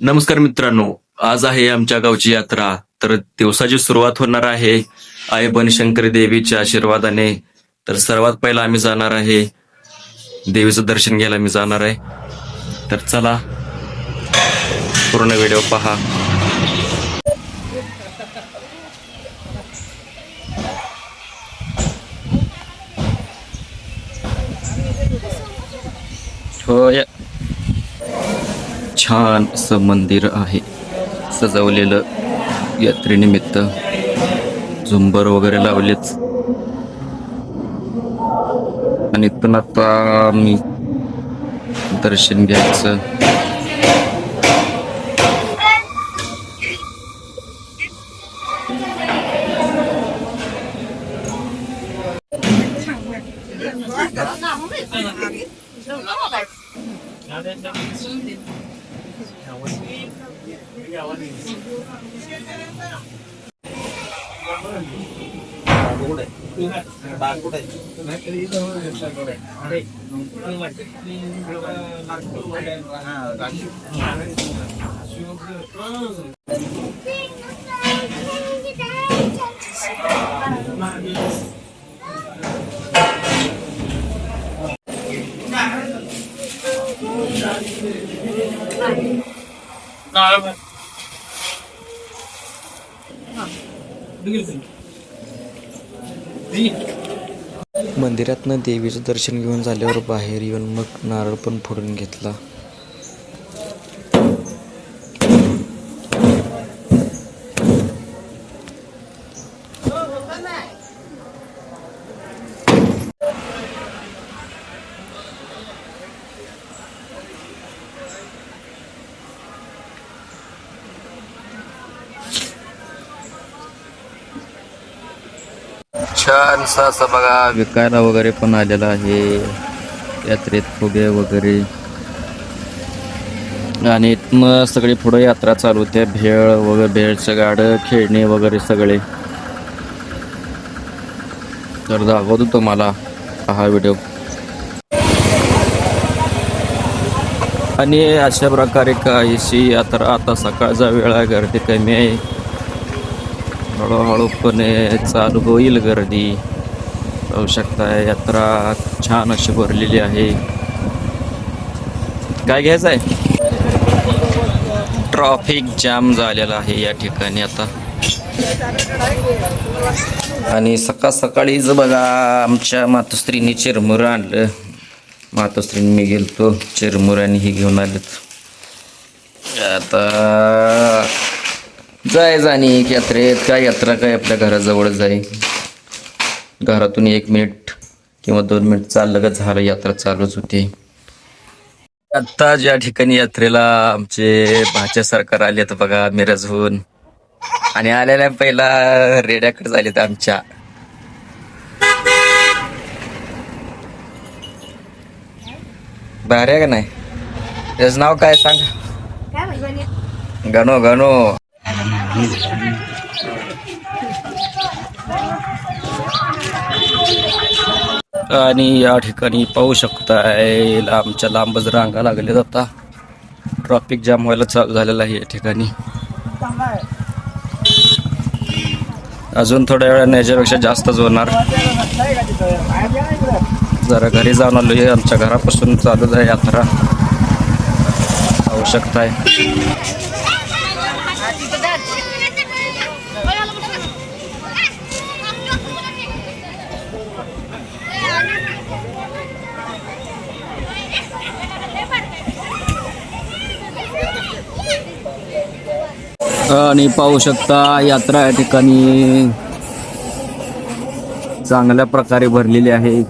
नमस्कार मित्रांनो आज आहे आमच्या गावची यात्रा. तर दिवसाची सुरुवात होणार आहे. आई बनशंकरी देवीच्या आशीर्वादाने. तर सर्वात पहिला आम्ही जाणार आहे. देवीचं दर्शन घ्यायला मी जाणार आहे. तर चला पूर्ण व्हिडिओ पहा. होय छान असं मंदिर आहे. सजवलेलं यात्रेनिमित्त झुंबर वगैरे लावलेच आणि इथून आता मी दर्शन घ्यायचं. Nah, I'm not. Nah, मंदिरातनं देवीचं दर्शन घेऊन झाल्यावर बाहेर येऊन मग नारळ पण फोडून घेतला. छानसा असं बघा विकायला वगैरे पण आलेला आहे. यात्रेत फुगे वगैरे. आणि मग सगळी पुढे यात्रा चालू होते. भेळ वगैरे भेळचं गाडं खेळणे वगैरे सगळे. तर दाखवतो तुम्हाला. हा व्हिडिओ. आणि अशा प्रकारे काहीशी यात्रा आता सकाळचा वेळ आहे. गर्दी कमी आहे. हळूहळूपणे चालू होईल गर्दी. पाहू शकता यात्रा छान अशी भरलेली आहे. काय घ्यायचं आहे? ट्रॉफिक जाम झालेला आहे या ठिकाणी आता. आणि सकाळ सकाळीच बघा आमच्या मातोश्रीने चिरमुर आणलं. मातोश्रीने मी गेलतो चिरमुर आणि ही घेऊन आलेत. आता जायचं आणि एक यात्रेत. काय यात्रा काय आपल्या घराजवळ जाईल घरातून एक मिनिट किंवा दोन मिनिट चाललं का झालं यात्रा चालूच होती. आता ज्या ठिकाणी यात्रेला आमचे भाच्या सरकार आलेत बघा मिरजहून. आणि आलेल्या पहिला रेड्याकडे झालेत आमच्या. भारी आहे का नाही? त्याचं नाव काय सांग? गणो गणो. आणि या ठिकाणी पाहू शकताय लांबच्या लांबच रांगा लागल्या आता. ट्रॉफिक जाम व्हायला चालू झालेला आहे या ठिकाणी. अजून थोड्या वेळाने याच्यापेक्षा जास्तच होणार. जरा घरी जाऊन आलो आमच्या घरापासून चालू आहे यात्रा. पाहू शकताय. आणि पाहू शकता यात्रा या ठिकाणी चांगल्या प्रकारे भरलेली आहे.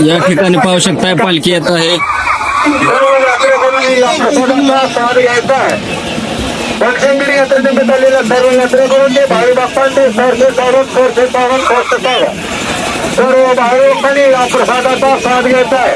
या ठिकाणी पाहू शकताय पालखी येत आहे. या प्रसादाचा स्वाद घ्यायचा आहे. दक्षिणगिरी यात्रेनिमित्त आलेल्या सर्व यात्रेकरून ते भावी भक्तांचे सरसे सावध सरसे सावध स्वस्त सावध सर्व भाविकांनी या प्रसादाचा स्वाद घ्यायचा आहे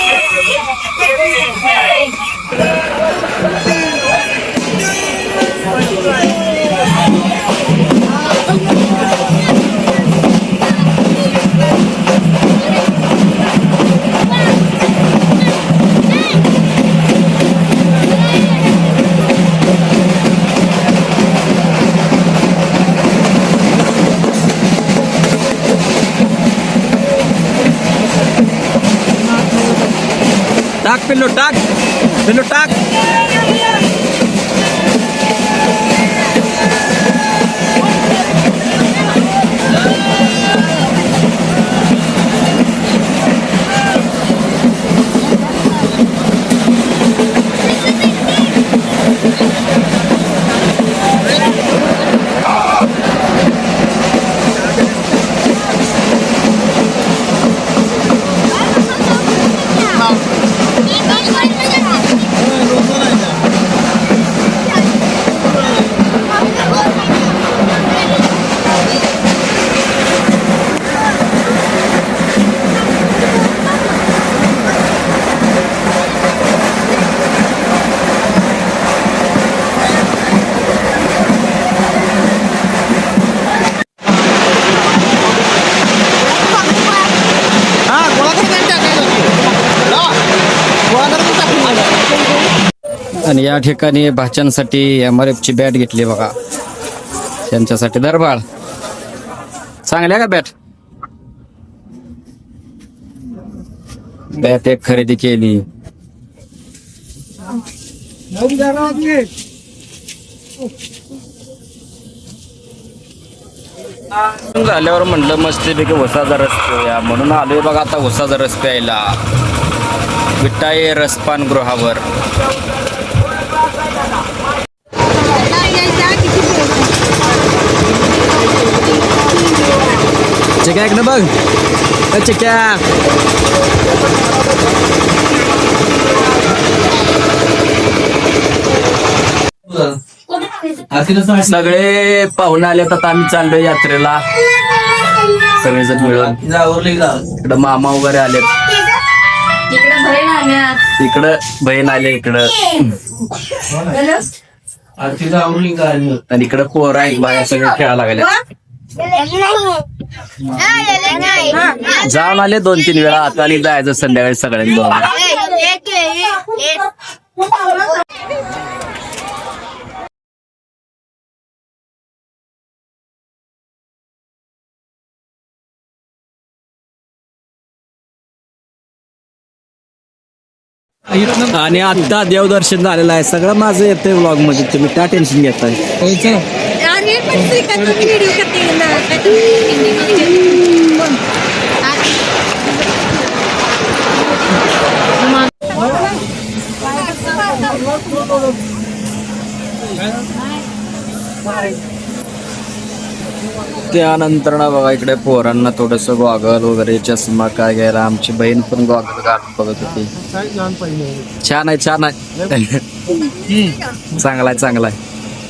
পেল টাক পেল টাক। आणि या ठिकाणी भाच्यांसाठी एम आर एफची बॅट घेतली बघा. त्यांच्यासाठी दरबाळ. चांगल्या का बॅट? बॅट एक खरेदी केली. झाल्यावर म्हणलं मस्तपैकी उसाचा रस पिऊया. म्हणून आलोय बघा आता उसाचा रस प्यायला. विटाई रसपान गृहावर. चिक्या एक ना बघ चिक्या सगळे पाहुणे आले आता आम्ही चाललोय यात्रेला. सगळेजण मिळून. इकडं मामा वगैरे आलेत. इकडे बहीण इकडं आले इकडं. आणि इकडं पोर आहेत बाया सगळे खेळायला लागले जाऊन आले दोन तीन वेळा. आता आणि जायचं संध्याकाळी सगळ्यांनी आणि आता देवदर्शन झालेलं आहे. सगळं माझं येतंय ब्लॉगमध्ये. तुम्ही त्या टेन्शन घेताय. हो, पण व्हिडिओ करते त्यानंतर ना बघा इकडे पोरांना थोडस गॉगल वगैरे चष्मा काय घ्यायला आमची बहीण पण गॉगल घालून बघत होती छान आहे छान आहे चांगला आहे चांगला आहे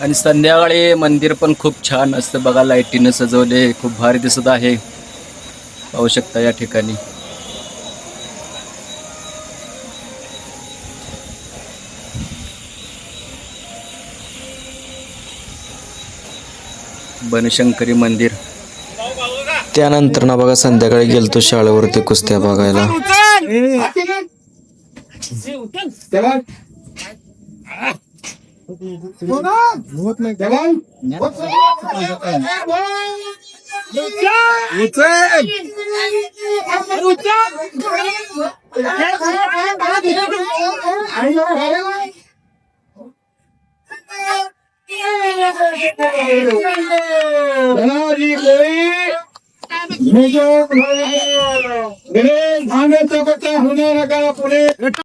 आणि संध्याकाळी मंदिर पण खूप छान असतं बघा लाईटीनं सजवले खूप भारी दिसत आहे. पाहू शकता या ठिकाणी. बनशंकरी मंदिर. त्यानंतर ना बघा संध्याकाळी गेलतो शाळेवरती कुस्त्या बघायला. भांगे तो होणार का पुणे